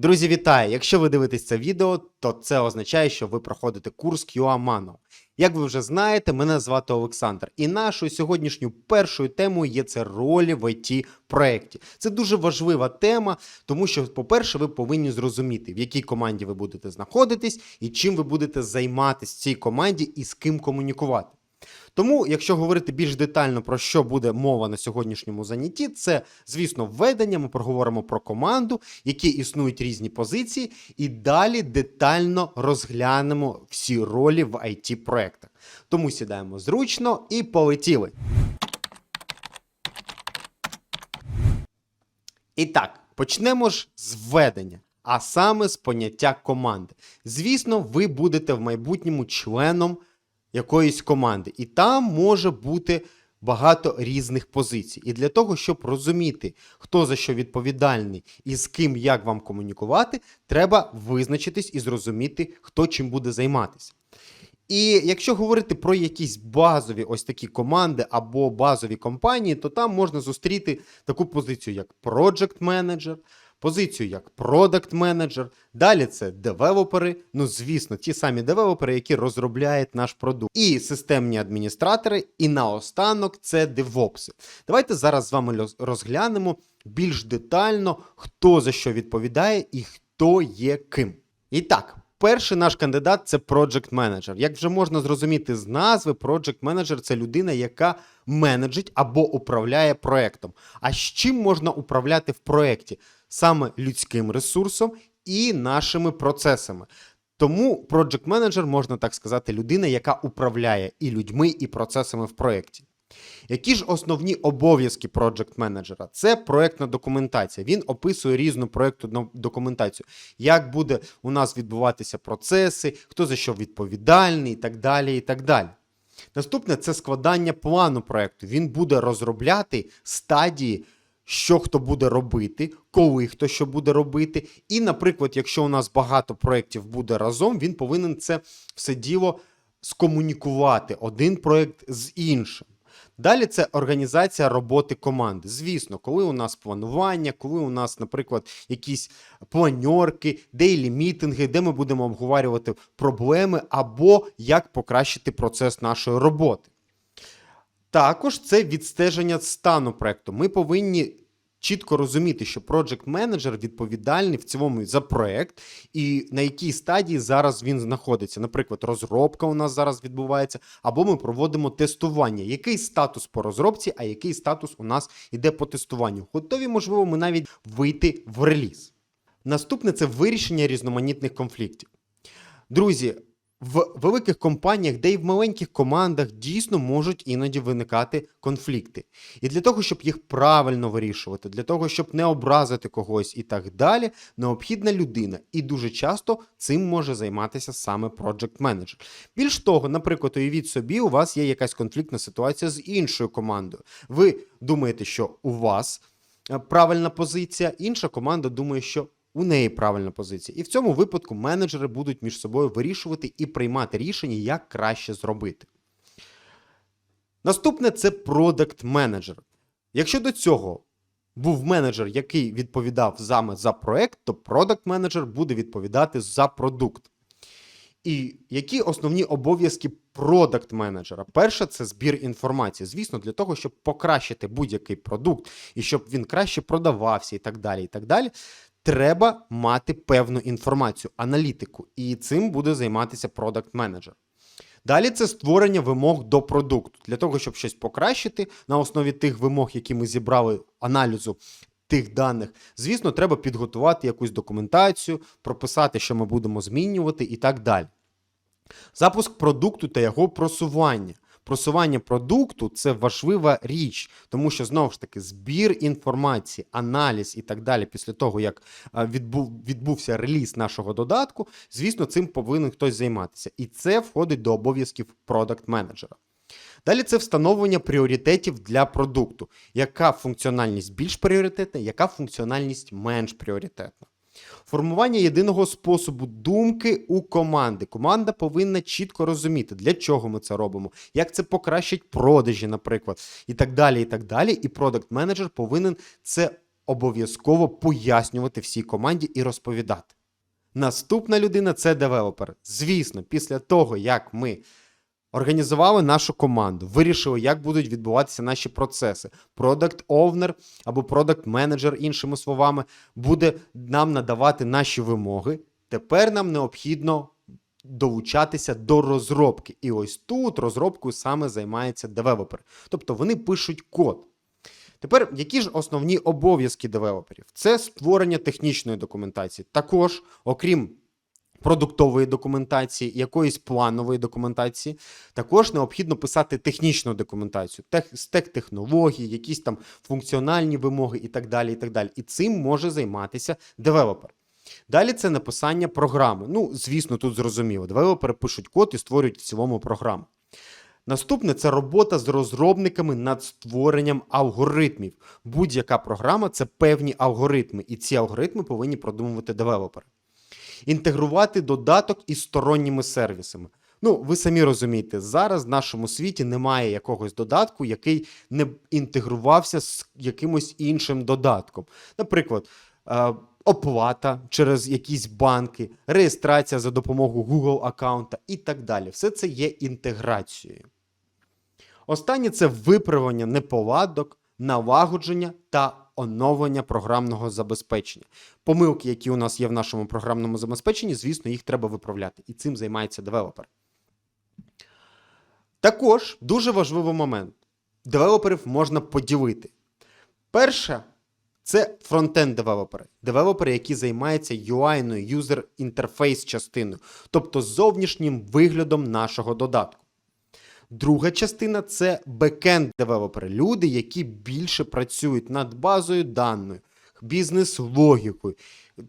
Друзі, вітаю! Якщо ви дивитесь це відео, то це означає, що ви проходите курс QA Mano. Як ви вже знаєте, мене звати Олександр, і нашою сьогоднішньою першою темою є це ролі в it проєкті. Це дуже важлива тема, тому що, по-перше, ви повинні зрозуміти, в якій команді ви будете знаходитись і чим ви будете займатися в цій команді і з ким комунікувати. Тому, якщо говорити більш детально про що буде мова на сьогоднішньому занятті, це, звісно, введення. Ми проговоримо про команду, які існують різні позиції, і далі детально розглянемо всі ролі в it проектах Тому сідаємо зручно і полетіли. І так, почнемо ж з введення, а саме з поняття команди. Звісно, ви будете в майбутньому членом якоїсь команди, і там може бути багато різних позицій. І для того, щоб розуміти, хто за що відповідальний і з ким як вам комунікувати, треба визначитись і зрозуміти, хто чим буде займатися. І якщо говорити про якісь базові ось такі команди або базові компанії, то там можна зустріти таку позицію, як Project Manager, позицію як продакт менеджер далі це девелопери, ну звісно, ті самі девелопери, які розробляють наш продукт, і системні адміністратори, і наостанок це девопси. Давайте зараз з вами розглянемо більш детально, хто за що відповідає і хто є ким. І так. Перший наш кандидат це Project Manager. Як вже можна зрозуміти з назви, Project Manager – це людина, яка менеджить або управляє проектом. А з чим можна управляти в проєкті? Саме людським ресурсом і нашими процесами. Тому Project Manager, можна так сказати, людина, яка управляє і людьми, і процесами в проєкті. Які ж основні обов'язки проект менеджера? Це проектна документація. Він описує різну проектну документацію, як буде у нас відбуватися процеси, хто за що відповідальний, і так далі. і так далі. Наступне це складання плану проекту. Він буде розробляти стадії, що хто буде робити, коли хто що буде робити. І, наприклад, якщо у нас багато проєктів буде разом, він повинен це все діло скомунікувати один проєкт з іншим. Далі це організація роботи команди. Звісно, коли у нас планування, коли у нас, наприклад, якісь планьорки, дейлі мітинги, де ми будемо обговорювати проблеми або як покращити процес нашої роботи. Також це відстеження стану проекту. Ми повинні чітко розуміти, що project менеджер відповідальний в цілому за проект, і на якій стадії зараз він знаходиться. Наприклад, розробка у нас зараз відбувається, або ми проводимо тестування. Який статус по розробці, а який статус у нас іде по тестуванню? Готові, можливо, ми навіть вийти в реліз. Наступне це вирішення різноманітних конфліктів. Друзі, в великих компаніях, де й в маленьких командах дійсно можуть іноді виникати конфлікти. І для того, щоб їх правильно вирішувати, для того, щоб не образити когось і так далі, необхідна людина. І дуже часто цим може займатися саме project менеджер. Більш того, наприклад, уявіть собі, у вас є якась конфліктна ситуація з іншою командою. Ви думаєте, що у вас е, правильна позиція, інша команда думає, що у неї правильна позиція. І в цьому випадку менеджери будуть між собою вирішувати і приймати рішення, як краще зробити. Наступне це продакт менеджер. Якщо до цього був менеджер, який відповідав саме за проект, то продакт менеджер буде відповідати за продукт. І які основні обов'язки продакт менеджера? Перше, це збір інформації. Звісно, для того, щоб покращити будь-який продукт і щоб він краще продавався, і так далі. і так далі треба мати певну інформацію, аналітику, і цим буде займатися продакт менеджер. Далі це створення вимог до продукту. Для того, щоб щось покращити на основі тих вимог, які ми зібрали аналізу тих даних, звісно, треба підготувати якусь документацію, прописати, що ми будемо змінювати, і так далі. Запуск продукту та його просування просування продукту це важлива річ, тому що знову ж таки збір інформації, аналіз і так далі, після того як відбув, відбувся реліз нашого додатку, звісно, цим повинен хтось займатися. І це входить до обов'язків продакт менеджера. Далі це встановлення пріоритетів для продукту. Яка функціональність більш пріоритетна, яка функціональність менш пріоритетна. Формування єдиного способу думки у команди. Команда повинна чітко розуміти, для чого ми це робимо, як це покращить продажі, наприклад, і так далі. І так далі. І продакт менеджер повинен це обов'язково пояснювати всій команді і розповідати. Наступна людина це девелопер. Звісно, після того, як ми організували нашу команду, вирішили, як будуть відбуватися наші процеси. Product Owner або Product Manager, іншими словами, буде нам надавати наші вимоги. Тепер нам необхідно долучатися до розробки. І ось тут розробкою саме займається девелопер. Тобто вони пишуть код. Тепер, які ж основні обов'язки девелоперів? Це створення технічної документації. Також, окрім продуктової документації, якоїсь планової документації, також необхідно писати технічну документацію, стек технологій, якісь там функціональні вимоги і так далі. І так далі. І цим може займатися девелопер. Далі це написання програми. Ну, звісно, тут зрозуміло. Девелопери пишуть код і створюють в цілому програму. Наступне це робота з розробниками над створенням алгоритмів. Будь-яка програма це певні алгоритми, і ці алгоритми повинні продумувати девелопери. Інтегрувати додаток із сторонніми сервісами. Ну, ви самі розумієте, зараз в нашому світі немає якогось додатку, який не інтегрувався з якимось іншим додатком. Наприклад, е, оплата через якісь банки, реєстрація за допомогою Google аккаунта і так далі. Все це є інтеграцією. Останнє це виправлення неполадок, налагодження та оновлення програмного забезпечення. Помилки, які у нас є в нашому програмному забезпеченні, звісно, їх треба виправляти. І цим займається девелопер. Також дуже важливий момент: девелоперів можна поділити. Перше це фронтенд девелопери, девелопери, які займаються UI-ною, user інтерфейс частиною, тобто зовнішнім виглядом нашого додатку. Друга частина це бекенд девелопери, люди, які більше працюють над базою даною, бізнес-логікою,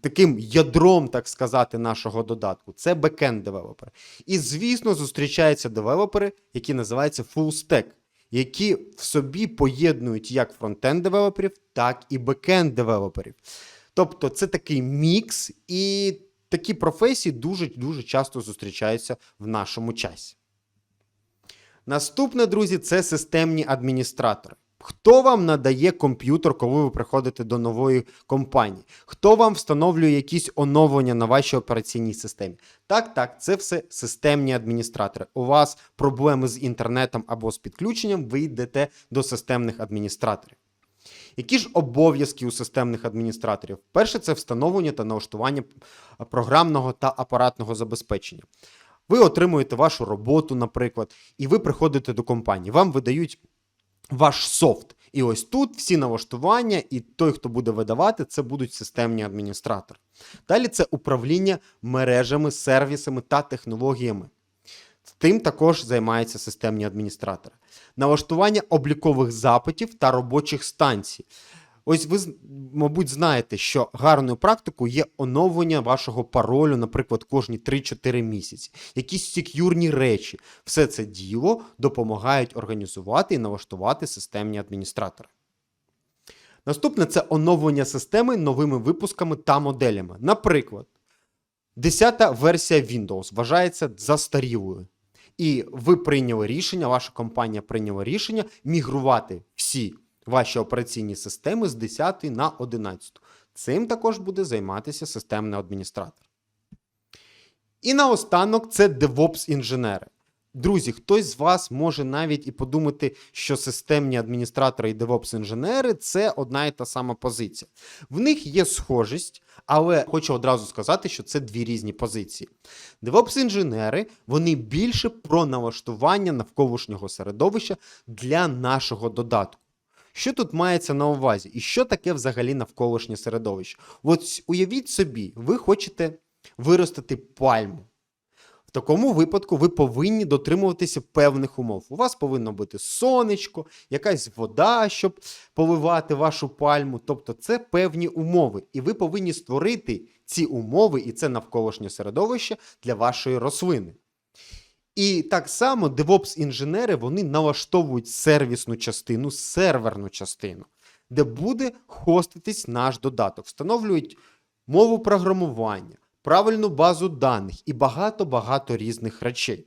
таким ядром, так сказати, нашого додатку. Це бекенд девелопери. І, звісно, зустрічаються девелопери, які називаються full stack, які в собі поєднують як фронтенд девелоперів, так і бекенд девелоперів. Тобто це такий мікс, і такі професії дуже дуже часто зустрічаються в нашому часі. Наступне, друзі, це системні адміністратори. Хто вам надає комп'ютер, коли ви приходите до нової компанії? Хто вам встановлює якісь оновлення на вашій операційній системі? Так, так, це все системні адміністратори. У вас проблеми з інтернетом або з підключенням, ви йдете до системних адміністраторів. Які ж обов'язки у системних адміністраторів? Перше, це встановлення та налаштування програмного та апаратного забезпечення. Ви отримуєте вашу роботу, наприклад, і ви приходите до компанії. Вам видають ваш софт. І ось тут всі налаштування, і той, хто буде видавати, це будуть системні адміністратори. Далі це управління мережами, сервісами та технологіями. Тим також займаються системні адміністратори. Налаштування облікових запитів та робочих станцій. Ось ви, мабуть, знаєте, що гарною практикою є оновлення вашого паролю, наприклад, кожні 3-4 місяці. Якісь сек'юрні речі. Все це діло допомагають організувати і налаштувати системні адміністратори. Наступне це оновлення системи новими випусками та моделями. Наприклад, 10-та версія Windows вважається застарілою. І ви прийняли рішення, ваша компанія прийняла рішення мігрувати всі ваші операційні системи з 10 на 11. Цим також буде займатися системний адміністратор. І наостанок це DevOps-інженери. Друзі, хтось з вас може навіть і подумати, що системні адміністратори і DevOps-інженери це одна і та сама позиція. В них є схожість, але хочу одразу сказати, що це дві різні позиції. DevOps-інженери вони більше про налаштування навколишнього середовища для нашого додатку. Що тут мається на увазі? І що таке взагалі навколишнє середовище? От уявіть собі, ви хочете виростити пальму. В такому випадку ви повинні дотримуватися певних умов. У вас повинно бути сонечко, якась вода, щоб поливати вашу пальму. Тобто це певні умови. І ви повинні створити ці умови і це навколишнє середовище для вашої рослини. І так само DevOps-інженери вони налаштовують сервісну частину, серверну частину, де буде хоститись наш додаток, встановлюють мову програмування, правильну базу даних і багато-багато різних речей.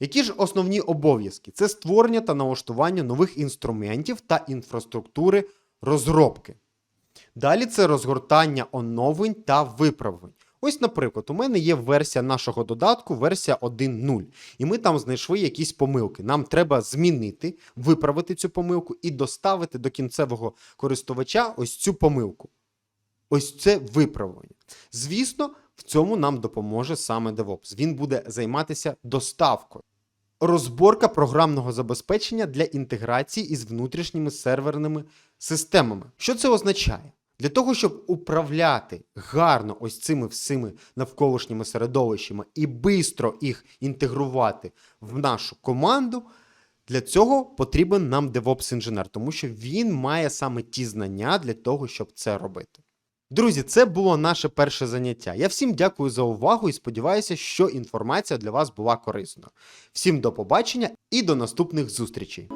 Які ж основні обов'язки? Це створення та налаштування нових інструментів та інфраструктури розробки. Далі це розгортання оновлень та виправлень. Ось, наприклад, у мене є версія нашого додатку, версія 1.0, і ми там знайшли якісь помилки. Нам треба змінити, виправити цю помилку і доставити до кінцевого користувача ось цю помилку. Ось це виправлення. Звісно, в цьому нам допоможе саме DevOps. Він буде займатися доставкою. Розборка програмного забезпечення для інтеграції із внутрішніми серверними системами. Що це означає? Для того, щоб управляти гарно ось цими всіми навколишніми середовищами і швидко їх інтегрувати в нашу команду, для цього потрібен нам DevOps-інженер, тому що він має саме ті знання для того, щоб це робити. Друзі, це було наше перше заняття. Я всім дякую за увагу і сподіваюся, що інформація для вас була корисною. Всім до побачення і до наступних зустрічей!